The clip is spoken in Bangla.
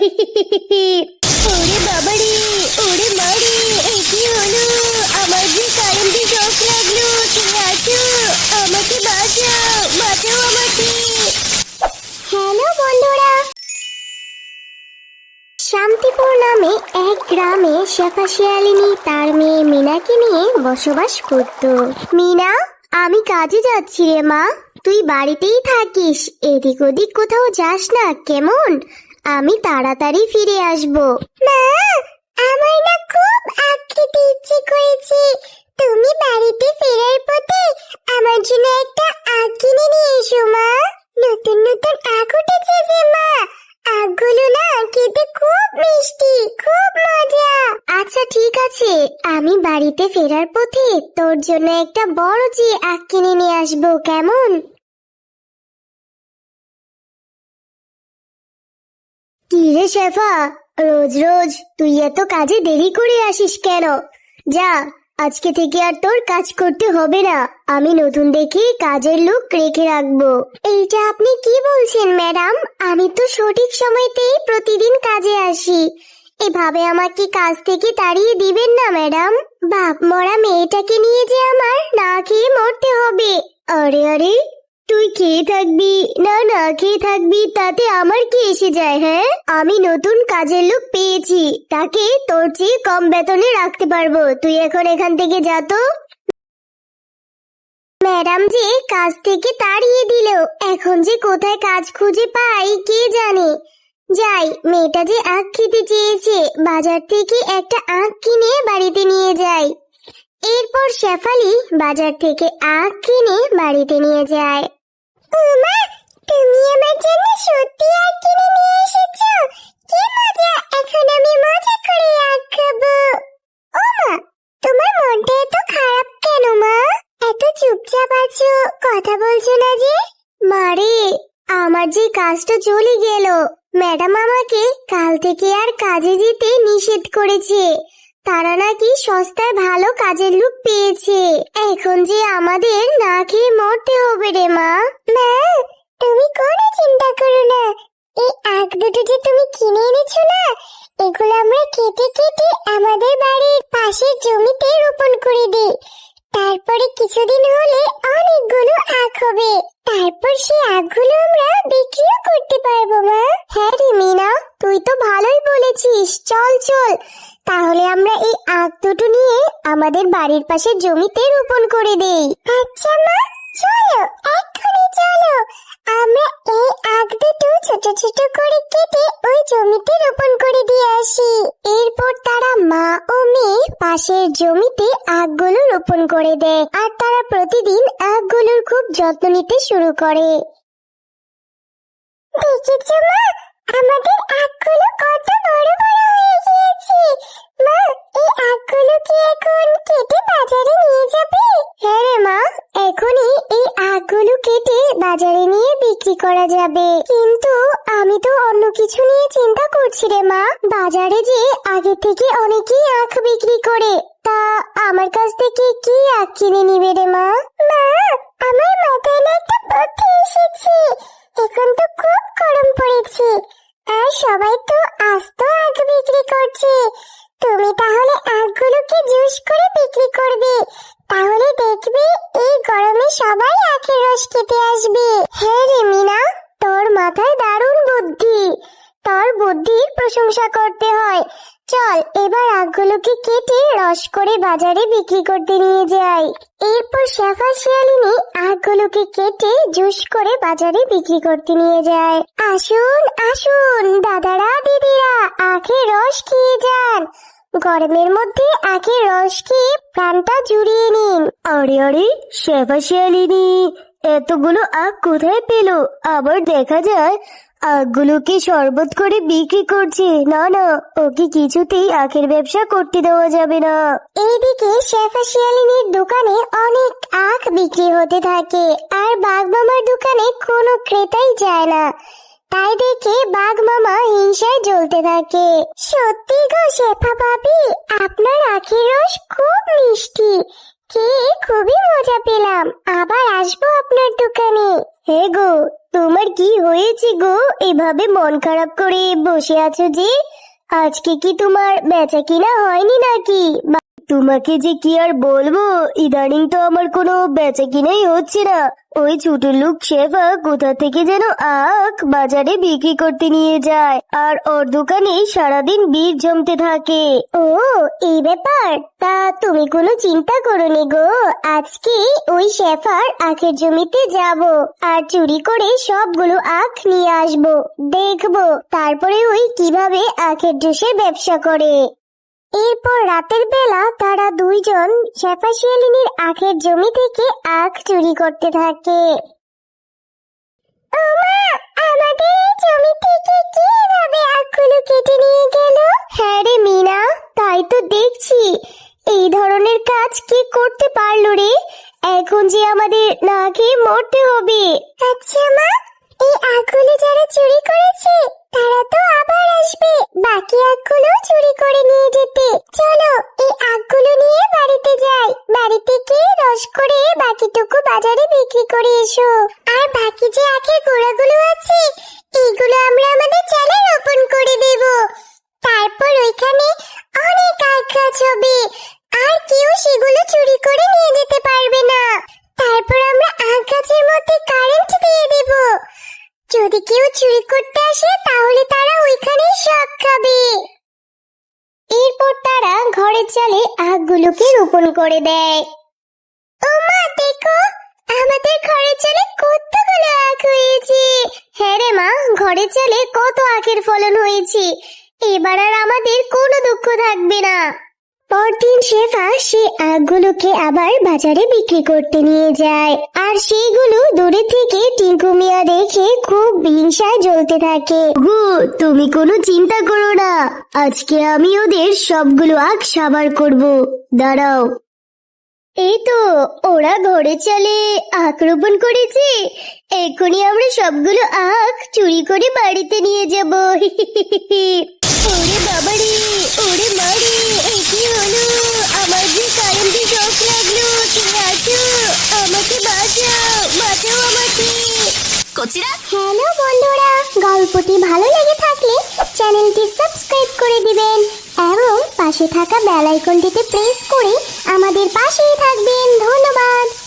ওরে বাবারে, ওরে মারে এ কি হলো? আমার যে কারেন্টে শক লাগল, তুমি আছো? আমাকে বাঁচাও বাঁচাও আমাকে। হ্যালো বন্ধুরা। শান্তিপুর নামে এক গ্রামে শেফা শিয়ালিনী তার মেয়ে মিনাকে নিয়ে বসবাস করত। মিনা, আমি কাজে যাচ্ছি রে মা। তুই বাড়িতেই থাকিস, এদিক ওদিক কোথাও যাস না, কেমন? আমি তাড়াতাড়ি ফিরে আসব। মা আমার না খুব আখ খেতে ইচ্ছে করেছে। তুমি বাড়িতে ফেরার পথে আমার জন্য একটা আখ কিনে নিয়ে এসো মা। নতুন নতুন আখ উঠেছে যে মা। আখগুলো না খেতে খুব মিষ্টি খুব মজা। আচ্ছা ঠিক আছে। আমি বাড়িতে ফেরার পথে তোর জন্য একটা বড় যে আখ কিনে নিয়ে আসব কেমন? কি রে শেফা, রোজ রোজ তুই এত কাজে দেরি করে আসিস কেন? যা, আজকে থেকে আর তোর কাজ করতে হবে না। আমি নতুন দেখে কাজের লোক রেখে রাখব। এইটা আপনি কি বলছেন, ম্যাডাম? আমি তো সঠিক সময়তেই প্রতিদিন কাজে আসি। এভাবে আমাকে কাজ থেকে তাড়িয়ে দিবেন না, ম্যাডাম। বাপ মরা মেয়েটাকে নিয়ে যে আমার না খেয়ে মরতে হবে। আরে আরে তুই খেয়ে থাকবি? না না, খেয়ে থাকবি, তাতে আমার কি এসে যায় হ্যাঁ? আমি নতুন কাজের লোক পেয়েছি, তাকে তোর চেয়ে কম বেতনে রাখতে পারব। তুই এখন এখান থেকে যা তো। ম্যাডাম যে কাজ থেকে তাড়িয়ে দিল, এখন যে কোথায় কাজ খুঁজে পাই, কে জানে? যাই, মেয়েটা যে আখ খেতে চেয়েছে, বাজার থেকে একটা আখ কিনে বাড়িতে নিয়ে যাই এরপর শেফালি বাজার থেকে আখ কিনে বাড়িতে নিয়ে যায়। উমা তুমি আমার জন্য সত্যি কিনে নিয়ে এসেছ। কি মজা, এখন আমি মজা করে আখ খাব। ও মা তোমার মনটা এত খারাপ কেন মা? এত চুপচাপ আছো, কথা বলছো না যে? মারে আমার যে কাজটা চলে গেল। ম্যাডাম আমাকে কাল থেকে আর কাজে যেতে নিষেধ করেছে। তারা নাকি সস্তায় ভালো কাজের লোক পেয়েছে। এখন যে আমাদের না খেয়ে মরতে হবে রে মা। মা, তুমি কোনো চিন্তা করো না। এই আখ দুটো যে তুমি কিনে এনেছো না, এগুলো আমরা কেটে কেটে আমাদের বাড়ির পাশের জমিতে রোপণ করে দিই। তারপরে কিছুদিন হলে অনেকগুলো আখ হবে। তারপর সেই আখগুলো আমরা বিক্রিও করতে পারব মা। হ্যাঁ রে মিনা, তুই তো ভালোই বলেছিস। চল চল। তাহলে আমরা এই আখ দুটো নিয়ে আমাদের বাড়ির পাশে জমিতে রোপণ করে দেই। আচ্ছা মা, চলো, এক্ষুনি চলো। আমরা এই আখ দুটো ছোট ছোট করে কেটে ওই জমিতে রোপণ করে দিয়ে আসি। এরপর তারা মা ও মেয়ে পাশের জমিতে আখগুলো রোপণ করে দেয় আর তারা প্রতিদিন আখগুলোর খুব যত্ন নিতে শুরু করে। দেখেছ মা? আমাদের আখগুলো কত বড় বড় হয়ে গিয়েছে। মা, এই আখগুলো কি এখন কেটে বাজারে নিয়ে যাবে? হ্যাঁ রে মা, এখনই এই আখগুলো কেটে বাজারে নিয়ে বিক্রি করা যাবে। কিন্তু আমি তো অন্য কিছু নিয়ে চিন্তা করছি রে মা। বাজারে যে আগে থেকে অনেকেই আখ বিক্রি করে, তা আমার কাছ থেকে কি আখ কিনে নিবে রে মা? মা, আমার মাথায় একটা বুদ্ধি এসেছে। এখন তো খুব গরম পড়েছে। আর সবাই তো আস্ত আখ বিক্রি করছে। তুমি তাহলে আখগুলোকে জুস করে বিক্রি করবে। তাহলে দেখবে এই গরমে সবাই আখের রস খেতে আসবে। হ্যাঁ রে মিনা, তোর মাথায় দারুণ বুদ্ধি। তোর বুদ্ধির প্রশংসা করতে হয়। চল, এবার আখগুলোকে কেটে রস করে বাজারে বিক্রি করতে নিয়ে যাই। এরপর শেফা শিয়ালিনী আখগুলোকে কেটে জুস করে বাজারে বিক্রি করতে নিয়ে যায়। আসুন আসুন, দাদারা, দিদিরা আখের রস খেয়ে যান। গরমের মধ্যে আখের রস খেয়ে প্রাণটা জুড়িয়ে নিন। আরে আরে, শেফা শিয়ালিনী এতগুলো আখ কোথায় পেল? আবার দেখা যায়, আখগুলোকে শরবত করে বিক্রি করছে। না না, ওকে কিছুতেই আখের ব্যবসা করতে দেওয়া যাবে না। এইদিকে শেফা শিয়ালিনীর দোকানে অনেক আখ বিক্রি হতে থাকে, আর বাঘ মামার দোকানে কোনো ক্রেতাই যায় না। তাই দেখে বাঘ মামা হিংসায় জ্বলতে থাকে। সত্যি গো শেফা ভাবি, আপনার আখের রস খুব মিষ্টি। খেয়ে খুবই মজা পেলাম। আবার আসব আপনার দোকানে। হে গো, তোমার কি হয়েছে গো? এভাবে মন খারাপ করে বসে আছো যে? আজকে কি তোমার বেচা কিনা হয়নি নাকি? তোমাকে যে কি আর বলব? ইদানিং তো আমার কোনো বেচা কিনাই হচ্ছে না। ওই ছোট লোক শেফা কোথা থেকে যেন আখ বাজারে বিক্রি করতে নিয়ে যায়। আর ওর দোকানে সারাদিন বীর জমতে থাকে। ও, এই ব্যাপার? তা তুমি কোনো চিন্তা করো করোনি গো। আজকে ওই শেফার আখের জমিতে যাব আর চুরি করে সবগুলো আখ নিয়ে আসব। দেখব তারপরে ওই কীভাবে আখের জুসের ব্যবসা করে। এরপর রাতের বেলা তারা দুইজন শেফা শিয়ালিনীর আখের জমি থেকে আখ চুরি করতে থাকে। আমাদের জমি থেকে কে এভাবে আখগুলো কেটে নিয়ে গেল? হ্যাঁ রে মিনা, তাই তো দেখছি। এই ধরনের কাজ কে করতে পারল রে? এখন যে আমাদের না খেয়ে মরতে হবে। আচ্ছা মা, এই আখগুলো যারা চুরি করেছে, তারা তো আবার আসবে। বাকি আখগুলো চুরি করে নিয়ে যেতে চলো এই আখগুলো নিয়ে বাড়িতে যাই বাড়িতে গিয়ে রস করে বাকিটুকু বাজারে বিক্রি করে এসো আর বাকি যে আখের গোড়াগুলো আছে এইগুলো আমরা আমাদের চালে রোপণ করে দেব তারপর ওইখানে অনেক আখ গাছ হবে আর কেউ সেগুলো চুরি করে নিয়ে যেতে পারবে না তারপর আমরা আখ গাছের মধ্যে কারেন্ট দিয়ে দেব যদি কেউ চুরি করতে আসে, তাহলে তারা ওইখানেই শখ খাবে। এরপর তারা ঘরের চালে আখগুলোকে রোপণ করে দেয়। ও মা, দেখো, আমাদের ঘরের চালে কতগুলো আখ হয়েছে। হ্যাঁ রে মা, ঘরের চালে কত আখের ফলন হয়েছে। এবার আর আমাদের কোনো দুঃখ থাকবে না। পরদিন শেফা সে আখগুলোকে আবার বাজারে বিক্রি করতে নিয়ে যায়। আর সেইগুলো দূরে থেকে টিঙ্কু মিয়া দেখে খুব হিংসায় জ্বলতে থাকে। গো, তুমি কোনো চিন্তা করো না। আজকে আমি ওদের সবগুলো আখ সাবার করব। দাঁড়াও। এই তো, ওরা ঘরে চলে, আখ রোপণ করেছে। এখনই আমরা সবগুলো আখ চুরি করে বাড়িতে নিয়ে যাব। ওরে বাবারে ওরে মারে এ কি হলো? আমার যে কারেন্টে শক লাগল আছো, আমাকে বাঁচাও বাঁচাও আমাকে হ্যালো বন্ধুরা, গল্পটি ভালো লেগে থাকলে চ্যানেলটি সাবস্ক্রাইব করে দিবেন এবং পাশে থাকা বেল আইকনটিতে প্রেস করে আমাদের পাশেই থাকবেন। ধন্যবাদ।